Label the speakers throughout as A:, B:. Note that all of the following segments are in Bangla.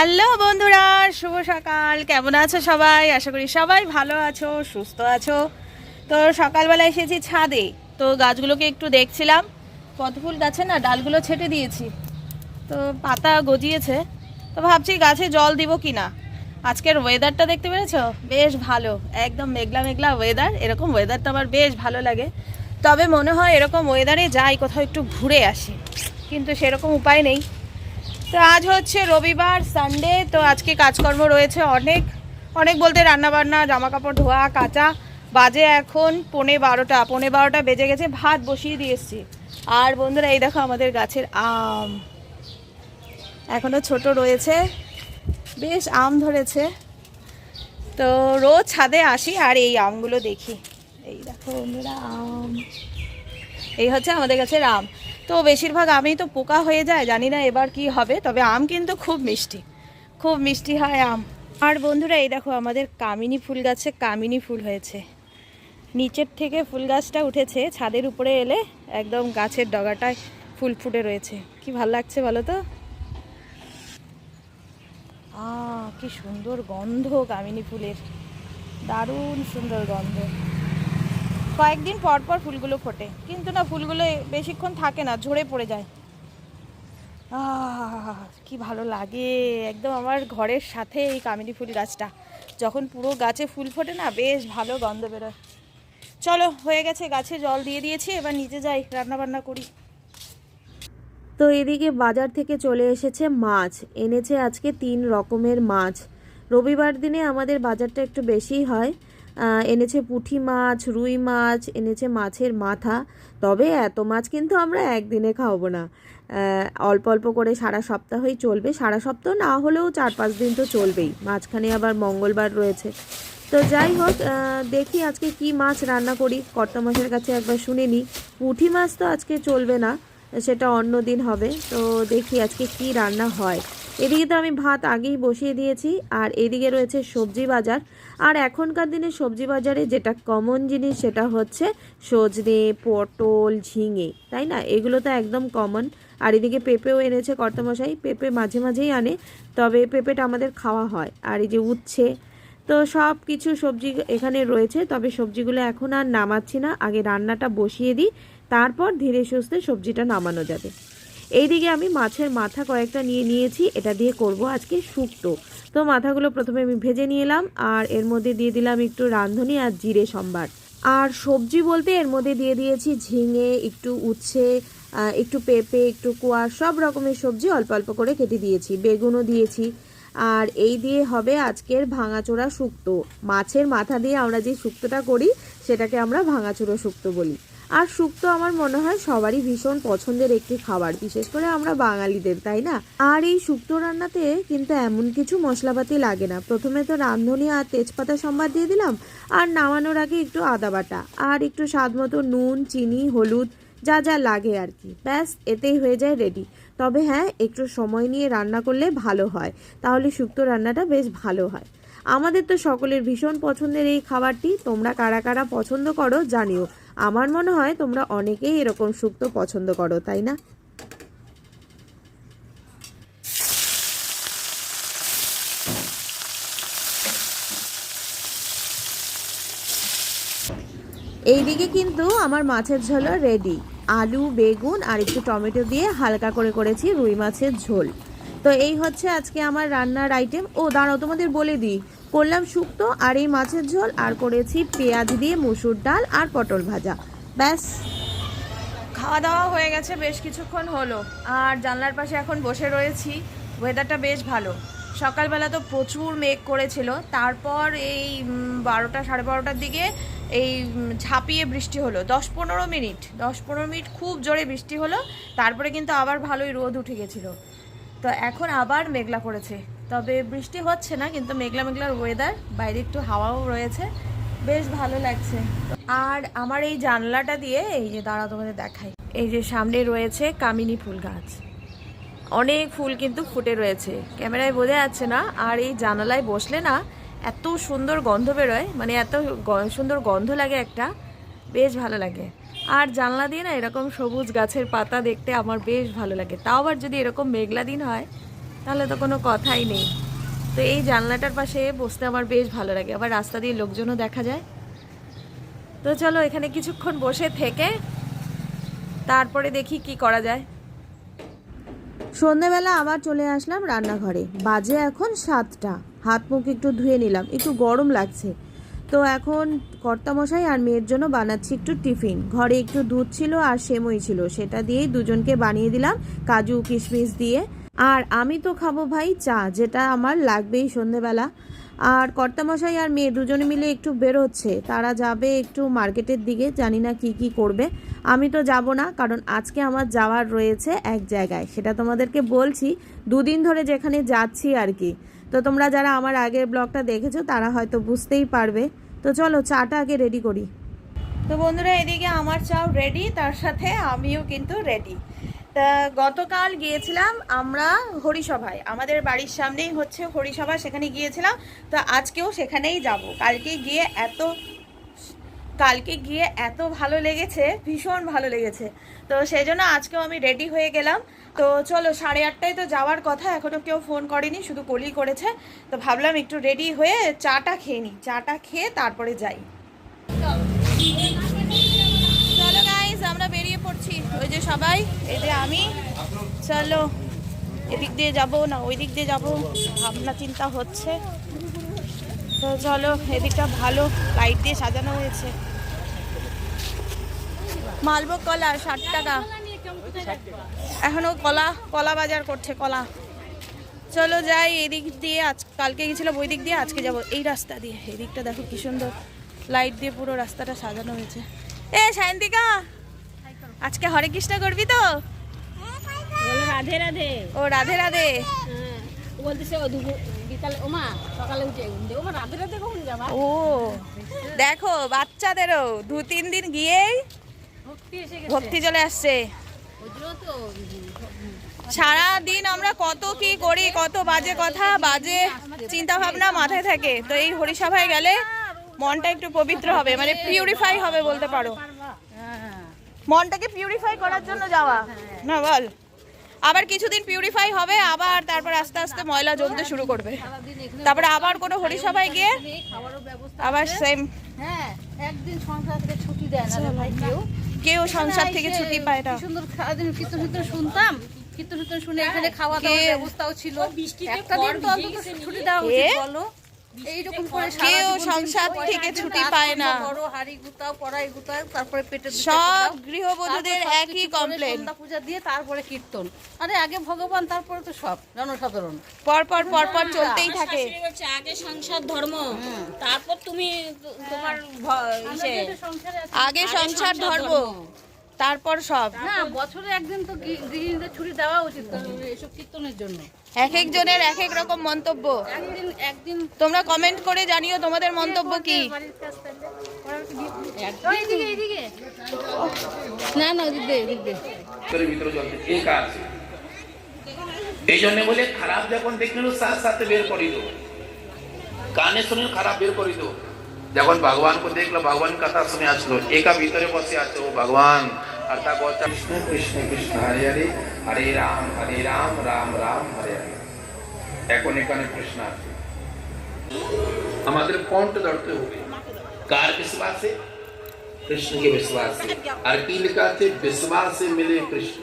A: হ্যালো বন্ধুরা শুভ সকাল কেমন আছো সবাই আশা করি সবাই ভালো আছো সুস্থ আছো তো সকালবেলা এসেছি ছাদে তো গাছগুলোকে একটু দেখছিলাম পদফুল গাছে না ডালগুলো ছেটে দিয়েছি তো পাতা গজিয়েছে তো ভাবছি গাছে জল দিব কি না আজকের ওয়েদারটা দেখতে পেরেছো বেশ ভালো একদম মেঘলা মেঘলা ওয়েদার এরকম ওয়েদারটা আমার বেশ ভালো লাগে তবে মনে হয় এরকম ওয়েদারে যাই কোথাও একটু ঘুরে আসি কিন্তু সেরকম উপায় নেই তো আজ হচ্ছে রবিবার সানডে তো আজকে কাজকর্ম রয়েছে অনেক অনেক বলতে রান্নাবান্না জামা কাপড় ধোয়া কাঁচা বাজে এখন পনে বারোটা পনে বারোটা বেজে গেছে ভাত বসিয়ে দিয়ে এসছি আর বন্ধুরা এই দেখো আমাদের গাছের আম এখনও ছোট রয়েছে বেশ আম ধরেছে তো রোজ ছাদে আসি আর এই আমগুলো দেখি এই দেখো বন্ধুরা আম এই হচ্ছে আমাদের গাছের আম তো বেশিরভাগ আমি তো পোকা হয়ে যায় জানি না এবার কি হবে তবে আম কিন্তু খুব মিষ্টি খুব মিষ্টি হয় আম আর বন্ধুরা এই দেখো আমাদের কামিনী ফুল গাছে কামিনী ফুল হয়েছে নিচের থেকে ফুল গাছটা উঠেছে ছাদের উপরে এলে একদম গাছের ডগাটায় ফুল ফুটে রয়েছে কি ভাল লাগছে বলো তো আ কি সুন্দর গন্ধ কামিনী ফুলের দারুণ সুন্দর গন্ধ কয়েকদিন পর পর ফুলগুলো ফোটে কিন্তু না ফুলগুলো বেশিক্ষণ থাকে না ঝরে পড়ে যায় কি ভালো লাগে একদম আমার ঘরের সাথে এই কামিনী ফুল গাছটা যখন পুরো গাছে ফুল ফোটে না বেশ ভালো গন্ধ বেরোয় চলো হয়ে গেছে গাছে জল দিয়ে দিয়েছি এবার নিজে যাই রান্না বান্না করি তো এদিকে বাজার থেকে চলে এসেছে মাছ এনেছে আজকে তিন রকমের মাছ রবিবার দিনে আমাদের বাজারটা একটু বেশি হয় এনেছে পুঠি মাছ রুই মাছ এনেছে মাছের মাথা তবে এত মাছ কিন্তু আমরা একদিনে খাওয়াবো না অল্প অল্প করে সারা সপ্তাহই চলবে সারা সপ্তাহ না হলেও চার পাঁচ দিন তো চলবেই মাঝখানে আবার মঙ্গলবার রয়েছে তো যাই হোক দেখি আজকে কি মাছ রান্না করি মাছের কাছে একবার শুনে নিই পুঁঠি মাছ তো আজকে চলবে না সেটা অন্য দিন হবে তো দেখি আজকে কি রান্না হয় এদিকে তো আমি ভাত আগেই বসিয়ে দিয়েছি আর এদিকে রয়েছে সবজি বাজার আর এখনকার দিনে সবজি বাজারে যেটা কমন জিনিস সেটা হচ্ছে সজনে পটল ঝিঙে তাই না এগুলো তো একদম কমন আর এদিকে পেঁপেও এনেছে কর্তমশাই পেঁপে মাঝে মাঝেই আনে তবে পেঁপেটা আমাদের খাওয়া হয় আর এই যে উচ্ছে তো সব কিছু সবজি এখানে রয়েছে তবে সবজিগুলো এখন আর নামাচ্ছি না আগে রান্নাটা বসিয়ে দিই তারপর ধীরে সুস্থে সবজিটা নামানো যাবে এই দিকে আমি মাছের মাথা কয়েকটা নিয়ে নিয়েছি এটা দিয়ে করব আজকে শুক্তো তো মাথাগুলো প্রথমে আমি ভেজে নিলাম আর এর মধ্যে দিয়ে দিলাম একটু রাঁধুনি আর জিরে সম্বার আর সবজি বলতে এর মধ্যে দিয়ে দিয়েছি ঝিঙে একটু উচ্ছে একটু পেঁপে একটু কুয়া সব রকমের সবজি অল্প অল্প করে কেটে দিয়েছি বেগুনও দিয়েছি আর এই দিয়ে হবে আজকের ভাঙাচোরা শুক্ত মাছের মাথা দিয়ে আমরা যে শুক্তটা করি সেটাকে আমরা ভাঙাচোরা শুক্ত বলি আর শুক্তো আমার মনে হয় সবারই ভীষণ পছন্দের একটি খাবার বিশেষ করে আমরা বাঙালিদের তাই না আর এই শুক্তো রান্নাতে কিন্তু এমন কিছু মশলাপাতি লাগে না প্রথমে তো রাঁধুনি আর তেজপাতা সম্বাদ দিয়ে দিলাম আর নামানোর আগে একটু আদা বাটা আর একটু স্বাদ মতো নুন চিনি হলুদ যা যা লাগে আর কি ব্যাস এতেই হয়ে যায় রেডি তবে হ্যাঁ একটু সময় নিয়ে রান্না করলে ভালো হয় তাহলে শুক্তো রান্নাটা বেশ ভালো হয় আমাদের তো সকলের ভীষণ পছন্দের এই খাবারটি তোমরা কারা কারা পছন্দ করো জানিও আমার মনে হয় তোমরা অনেকেই এরকম শুক্তো পছন্দ করো তাই না এইদিকে কিন্তু আমার মাছের ঝোল রেডি আলু বেগুন আর একটু টমেটো দিয়ে হালকা করে করেছি রুই মাছের ঝোল তো এই হচ্ছে আজকে আমার রান্নার আইটেম ও দাঁড়াও তোমাদের বলে দিই করলাম শুক্তো আর এই মাছের ঝোল আর করেছি পেঁয়াজ দিয়ে মুসুর ডাল আর পটল ভাজা ব্যাস খাওয়া দাওয়া হয়ে গেছে বেশ কিছুক্ষণ হলো আর জানলার পাশে এখন বসে রয়েছি ওয়েদারটা বেশ ভালো সকালবেলা তো প্রচুর মেঘ করেছিল তারপর এই বারোটা সাড়ে বারোটার দিকে এই ঝাঁপিয়ে বৃষ্টি হলো দশ পনেরো মিনিট দশ পনেরো মিনিট খুব জোরে বৃষ্টি হলো তারপরে কিন্তু আবার ভালোই রোদ উঠে গেছিলো তো এখন আবার মেঘলা করেছে তবে বৃষ্টি হচ্ছে না কিন্তু মেঘলা মেঘলার ওয়েদার বাইরে একটু হাওয়াও রয়েছে বেশ ভালো লাগছে আর আমার এই জানলাটা দিয়ে এই যে দাঁড়া তোমাদের দেখাই এই যে সামনে রয়েছে কামিনী ফুল গাছ অনেক ফুল কিন্তু ফুটে রয়েছে ক্যামেরায় বোঝা যাচ্ছে না আর এই জানালায় বসলে না এত সুন্দর গন্ধ বেরোয় মানে এত সুন্দর গন্ধ লাগে একটা বেশ ভালো লাগে আর জানলা দিয়ে না এরকম সবুজ গাছের পাতা দেখতে আমার বেশ ভালো লাগে তাও আবার যদি এরকম মেঘলা দিন হয় তাহলে তো কোনো কথাই নেই তো এই জানলাটার পাশে বসতে আমার বেশ ভালো লাগে আবার রাস্তা দিয়ে লোকজনও দেখা যায় তো চলো এখানে কিছুক্ষণ বসে থেকে তারপরে দেখি কি করা যায় সন্ধেবেলা আবার চলে আসলাম রান্নাঘরে বাজে এখন সাতটা হাত মুখ একটু ধুয়ে নিলাম একটু গরম লাগছে তো এখন কর্তামশাই আর মেয়ের জন্য বানাচ্ছি একটু টিফিন ঘরে একটু দুধ ছিল আর সেমই ছিল সেটা দিয়েই দুজনকে বানিয়ে দিলাম কাজু কিশমিশ দিয়ে আর আমি তো খাবো ভাই চা যেটা আমার লাগবেই সন্ধেবেলা আর কর্তামশাই আর মেয়ে দুজনে মিলে একটু বেরোচ্ছে তারা যাবে একটু মার্কেটের দিকে জানি না কি কি করবে আমি তো যাব না কারণ আজকে আমার যাওয়ার রয়েছে এক জায়গায় সেটা তোমাদেরকে বলছি দুদিন ধরে যেখানে যাচ্ছি আর কি তো তোমরা যারা আমার আগের ব্লগটা দেখেছো তারা হয়তো বুঝতেই পারবে তো চলো চাটা আগে রেডি করি তো বন্ধুরা এদিকে আমার চাও রেডি তার সাথে আমিও কিন্তু রেডি তা গতকাল গিয়েছিলাম আমরা হরিসভায় আমাদের বাড়ির সামনেই হচ্ছে হরিসভা সেখানে গিয়েছিলাম তো আজকেও সেখানেই যাব কালকে গিয়ে এত কালকে গিয়ে এত ভালো লেগেছে ভীষণ ভালো লেগেছে তো সেই জন্য আজকেও আমি রেডি হয়ে গেলাম তো চলো সাড়ে আটটায় তো যাওয়ার কথা এখনও কেউ ফোন করেনি শুধু কলি করেছে তো ভাবলাম একটু রেডি হয়ে চাটা খেয়ে নিই চাটা খেয়ে তারপরে যাই ওই যে সবাই এই যে আমি চলো এদিক দিয়ে যাব না ওই দিক দিয়ে যাবো ভাবনা চিন্তা হচ্ছে তো চলো এদিকটা ভালো লাইট দিয়ে সাজানো হয়েছে মালভোগ কলা ষাট টাকা এখনও কলা কলা বাজার করছে কলা চলো যাই এদিক দিয়ে আজ কালকে গেছিলাম ওই দিক দিয়ে আজকে যাব এই রাস্তা দিয়ে এদিকটা দেখো কি সুন্দর লাইট দিয়ে পুরো রাস্তাটা সাজানো হয়েছে এ সায়ন্তিকা আজকে হরে কৃষ্ণ করবি তো রাধে রাধে ও রাধে রাধে ও দেখো বাচ্চাদেরও দু তিন দিন গিয়েই ভক্তি চলে আসছে সারা দিন আমরা কত কি করি কত বাজে কথা বাজে চিন্তা ভাবনা মাথায় থাকে তো এই হরিসভায় গেলে মনটা একটু পবিত্র হবে মানে পিউরিফাই হবে বলতে পারো মনটাকে পিউরিফাই করার জন্য যাওয়া না বল আবার কিছুদিন পিউরিফাই হবে আবার তারপর আস্তে আস্তে ময়লা জমতে শুরু করবে তারপরে আবার কোনো হরিসভায় গিয়ে আবার সেম হ্যাঁ, একদিন সংসার কেউ কেউ সংসার থেকে ছুটি পায় না সুন্দর সারাদিন কীর্তন কীর্তন শুনতাম কীর্তন কীর্তন শুনে এখানে খাওয়া দাওয়ার ব্যবস্থাও ছিল একটা দিন তো অন্তত ছুটি দেওয়া উচিত বলো পূজা দিয়ে তারপরে কীর্তন আরে আগে ভগবান তারপরে তো সব জনসাধারণ পরপর পরপর চলতেই থাকে আগে সংসার ধর্ম হ্যাঁ। তোমার আগে সংসার ধর্ম তারপর সব না বছরে একদিন তো গৃহিণীদের ছুটি দেওয়া উচিত এসব কীর্তনের জন্য এক একজনের এক এক রকম মন্তব্য একদিন একদিন তোমরা কমেন্ট করে জানিও তোমাদের মন্তব্য কি
B: না না এই জন্য বলে খারাপ যখন দেখলো সাথে সাথে বের করিত কানে শুনে খারাপ বের করি যখন ভগবানকে দেখলো ভগবান কথা শুনে আসলো একা ভিতরে বসে আছে ও ভগবান আর তা কথা কৃষ্ণ কৃষ্ণ কৃষ্ণ হরে হরে হরে রাম হরে রাম রাম রাম হরে হরে এখন এখানে কৃষ্ণ আছে আমাদের কণ্ঠ ধরতে হবে कार विश्वास है कृष्ण के विश्वास से अर्की लिखा थे विश्वास से मिले कृष्ण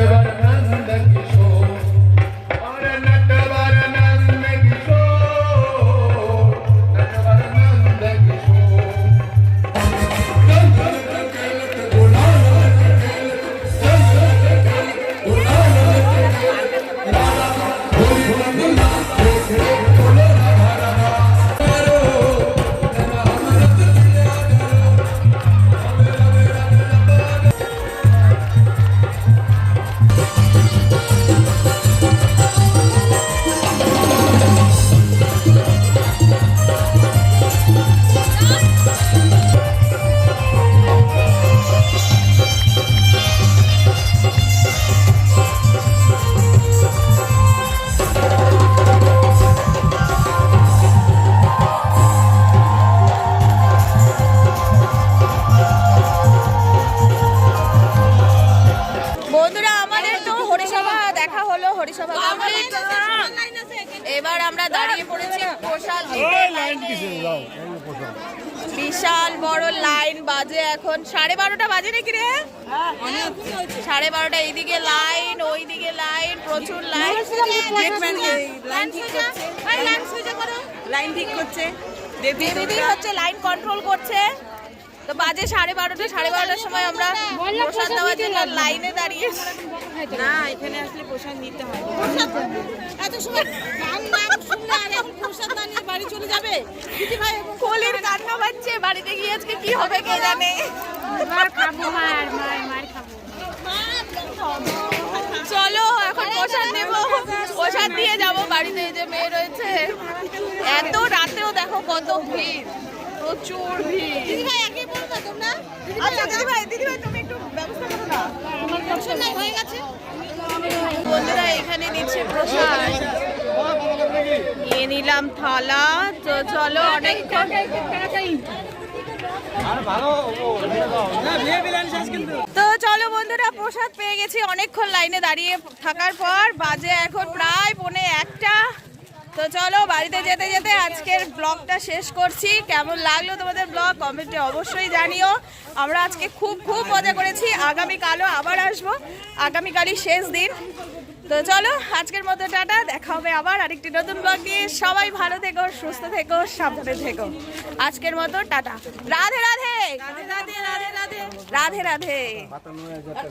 A: এবার বিশাল বড় লাইন বাজে এখন সাড়ে বারোটা বাজে নাকি রে সাড়ে বারোটা এইদিকে লাইন ওইদিকে লাইন প্রচুর লাইন হ্যাঁ, লাইন ঠিক করছে দিদি হচ্ছে লাইন কন্ট্রোল করছে তো বাজে সাড়ে বারোটা সাড়ে বারোটার সময় আমরা প্রসাদ দেওয়ার জন্য লাইনে দাঁড়িয়ে না এখানে আসলে প্রসাদ নিতে হয় এত সময় বাড়ি চলে যাবে দিদি ভাই কান্না বাজছে বাড়িতে গিয়ে আজকে কি হবে কে জানে মার খাবো মার মার মার খাবো চলো এখন প্রসাদ নেব প্রসাদ দিয়ে যাব বাড়িতে যে মেয়ে রয়েছে এত রাতেও দেখো কত ভিড় প্রচুর ভিড় দিদি ভাই একই তোমরা আচ্ছা দিদি ভাই দিদি ভাই তুমি একটু ব্যবস্থা করো না প্রসাদ হয়ে গেছে বন্ধুরা এখানে দিচ্ছে প্রসাদ নিয়ে নিলাম থালা তো চলো অনেকক্ষণ তো চলো বন্ধুরা প্রসাদ পেয়ে গেছি অনেকক্ষণ লাইনে দাঁড়িয়ে থাকার পর বাজে এখন প্রায় পনে একটা তো চলো বাড়িতে যেতে যেতে আজকের ব্লগটা শেষ করছি কেমন লাগলো তোমাদের ব্লগ কমেন্টে অবশ্যই জানিও আমরা আজকে খুব খুব মজা করেছি আগামীকালও আবার আসবো আগামীকালই শেষ দিন তো চলো আজকের মতো টাটা দেখা হবে আবার আরেকটি নতুন ব্লগ নিয়ে সবাই ভালো থেকো সুস্থ থেকো সাবধানে থেকো আজকের মতো টাটা রাধে রাধে রাধে রাধে রাধে রাধে রাধে